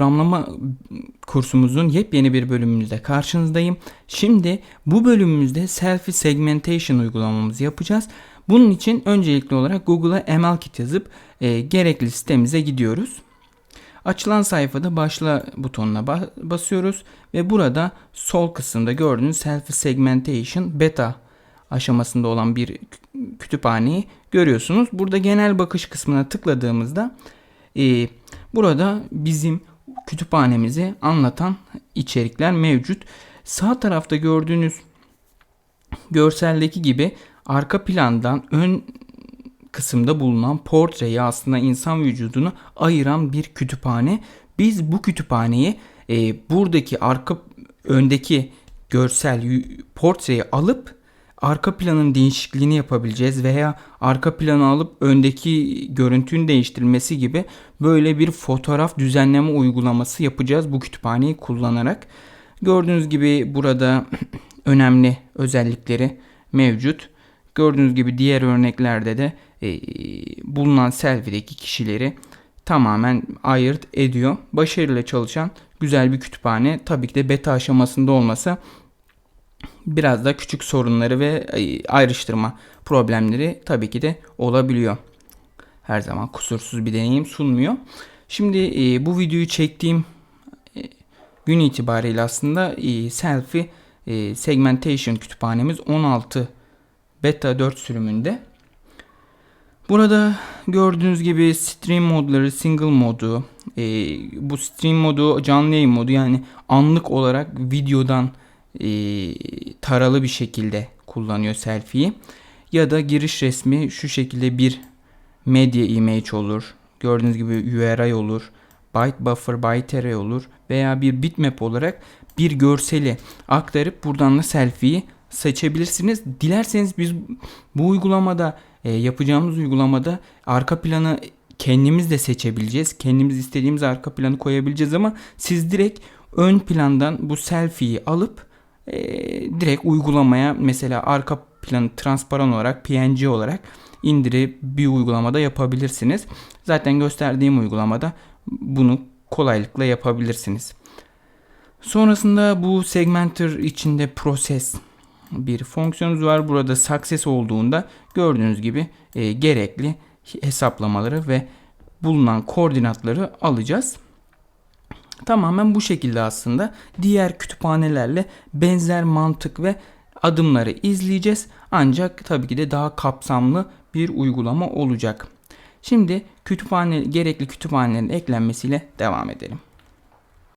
programlama kursumuzun yepyeni bir bölümünde karşınızdayım. Şimdi bu bölümümüzde selfie segmentation uygulamamızı yapacağız. Bunun için öncelikli olarak Google'a MLKit yazıp e, gerekli sitemize gidiyoruz. Açılan sayfada başla butonuna ba- basıyoruz ve burada sol kısımda gördüğünüz selfie segmentation beta aşamasında olan bir kü- kütüphaneyi görüyorsunuz. Burada genel bakış kısmına tıkladığımızda e, burada bizim kütüphanemizi anlatan içerikler mevcut. Sağ tarafta gördüğünüz görseldeki gibi arka plandan ön kısımda bulunan portreyi aslında insan vücudunu ayıran bir kütüphane. Biz bu kütüphaneyi e, buradaki arka öndeki görsel portreyi alıp arka planın değişikliğini yapabileceğiz veya arka planı alıp öndeki görüntünün değiştirilmesi gibi böyle bir fotoğraf düzenleme uygulaması yapacağız bu kütüphaneyi kullanarak. Gördüğünüz gibi burada önemli özellikleri mevcut. Gördüğünüz gibi diğer örneklerde de e, bulunan selfie'deki kişileri tamamen ayırt ediyor. Başarıyla çalışan güzel bir kütüphane. Tabii ki de beta aşamasında olmasa biraz da küçük sorunları ve ayrıştırma problemleri tabii ki de olabiliyor. Her zaman kusursuz bir deneyim sunmuyor. Şimdi e, bu videoyu çektiğim e, gün itibariyle aslında e, selfie e, segmentation kütüphanemiz 16 beta 4 sürümünde. Burada gördüğünüz gibi stream modları, single modu, e, bu stream modu canlı yayın modu yani anlık olarak videodan taralı bir şekilde kullanıyor selfie'yi. Ya da giriş resmi şu şekilde bir media image olur. Gördüğünüz gibi URI olur. Byte buffer, byte array olur. Veya bir bitmap olarak bir görseli aktarıp buradan da selfie'yi seçebilirsiniz. Dilerseniz biz bu uygulamada e, yapacağımız uygulamada arka planı kendimiz de seçebileceğiz. Kendimiz istediğimiz arka planı koyabileceğiz ama siz direkt ön plandan bu selfie'yi alıp e, direkt uygulamaya mesela arka planı transparan olarak PNG olarak indirip bir uygulamada yapabilirsiniz. Zaten gösterdiğim uygulamada bunu kolaylıkla yapabilirsiniz. Sonrasında bu segmenter içinde proses bir fonksiyonumuz var. Burada success olduğunda gördüğünüz gibi e, gerekli hesaplamaları ve bulunan koordinatları alacağız. Tamamen bu şekilde aslında diğer kütüphanelerle benzer mantık ve adımları izleyeceğiz. Ancak tabii ki de daha kapsamlı bir uygulama olacak. Şimdi kütüphane gerekli kütüphanelerin eklenmesiyle devam edelim.